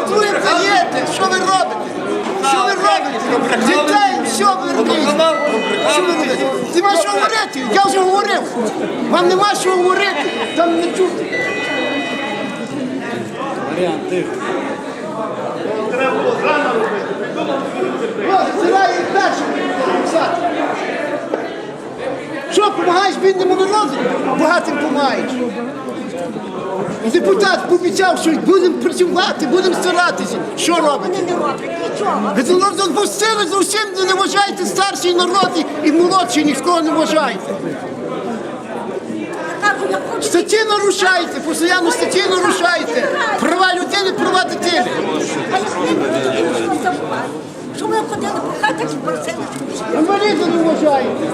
Ви гаєти. Що ви робите? Що ви робите? Дітей, все ви. Що ви робите? Нема що говорити. Я вже говорив. Вам нема що говорити. Там не чути. Варіант, тихо. Треба було заново робити. Ось, сирає першим. Що, допомагаєш бідному народу? Багатим допомагаєш. Депутат пообіцяв, що будемо працювати, будемо старатися. Що робите? Вони не роблять нічого. Ви народ відпустили зовсім не вважаєте старший народ і- молодший ніхто не вважаєте. Статті нарушаєте, постійно статті нарушаєте. Права людини, права дитини. А що ми ходили по хатах і просили, щоб Інваліди не вважаєте.